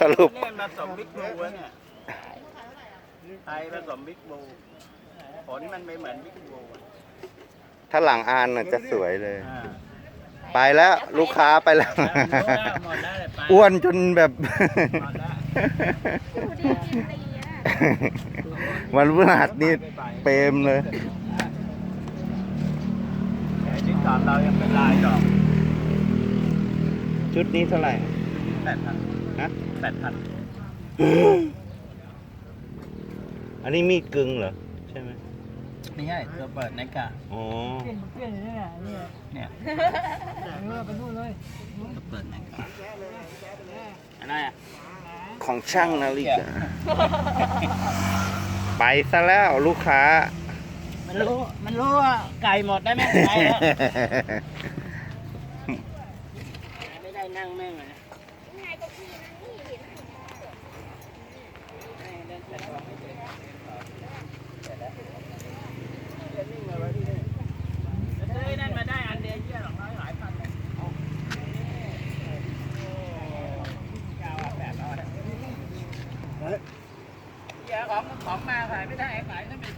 สรุปเนี่ยผสมบิ๊กบลูอะเนี่ยไทยผสมบิ๊กบลูผลมันไม่เหมือนบิ๊กบลูอะถ้าหลังอานน่ะจะสวยเลย อ่าไปแล้วลูกค้าไปแล้ว หมดแล้วหมดแล้วเลยไปอ้วนจนแบบ หมดแล้ว วันพฤหัสนี่เปรมเลยไอ้ที่ตอนเรายังเป็นลายดอกชุดนี้เท่าไหร่แปดพัน ฮะแปดพันอันนี้มีดกึ่งเหรอ ใช่ไหมไม่ใช่ตัวเปิดในกะอ๋อเปลี่ยนเปลี่ยนนี่แหละนี่เนี่ยเออไปนู่นเลยตัวเปิดในกะอะไรอะของช่างนาฬิกาไปซะแล้วลูกค้า มันรู้มันรู้ว่าไก่หมดได้ไหมไก่แล้วไม่ได้นั่งแม่งเลยนั่นมาได้อันเดียวเยี่ยหรอกน้อยหลายพันเลย เดี๋ยวของของมาขายไม่ได้ขายถ้าเป็นชิ้นเดี